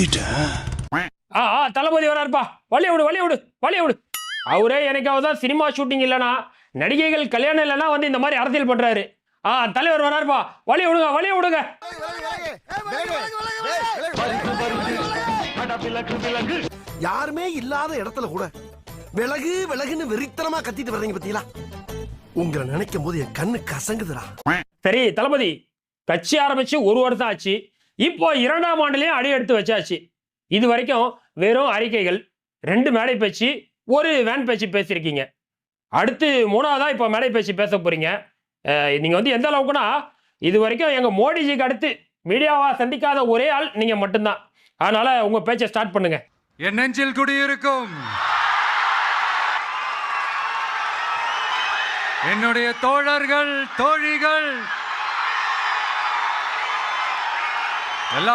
குத்திட்டேன் ஆ ஆ தளபதி வராருப்பா. வழிய விடு வழிய விடு வழிய விடு. அவரே எனக்காவது தான் சினிமா ஷூட்டிங் இல்லைனா நடிகைகள் கல்யாணம் இல்லைனா வந்து இந்த மாதிரி அரசியல் பண்றாரு. ஆ தலைவர் வராருப்பா. வழிய விடுங்க வழிய விடுங்க. யாருமே இல்லாத இடத்துல கூட விலகு விலகுன்னு வெறித்தனமா கத்திட்டு வர்றீங்க பத்தீங்களா? உங்களை நினைக்கும் போது என் கண்ணு கசங்குதுடா. சரி தளபதி கட்சி ஆரம்பிச்சு ஒரு வருஷம் ஆச்சு. இப்போ இரண்டாம் ஆண்டுலயும் அடி எடுத்து வச்சாச்சு. இது வரைக்கும் வெறும் அறிக்கைகள் ரெண்டு மேடை பேச்சு ஒரு வேன் பேச்சு பேசியிருக்கீங்க. அடுத்து மூணாவதா இப்போ மேடை பேச்சு பேச போறீங்க. நீங்கள் வந்து எந்த அளவுக்குன்னா இது வரைக்கும் எங்கள் மோடிஜிக்கு அடுத்து மீடியாவா சந்திக்காத ஒரே ஆள் நீங்கள் மட்டும்தான். அதனால உங்கள் பேச்சை ஸ்டார்ட் பண்ணுங்க. என் நெஞ்சில் குடியிருக்கும். என்னுடைய தோழர்கள் தோழிகள் எல்லா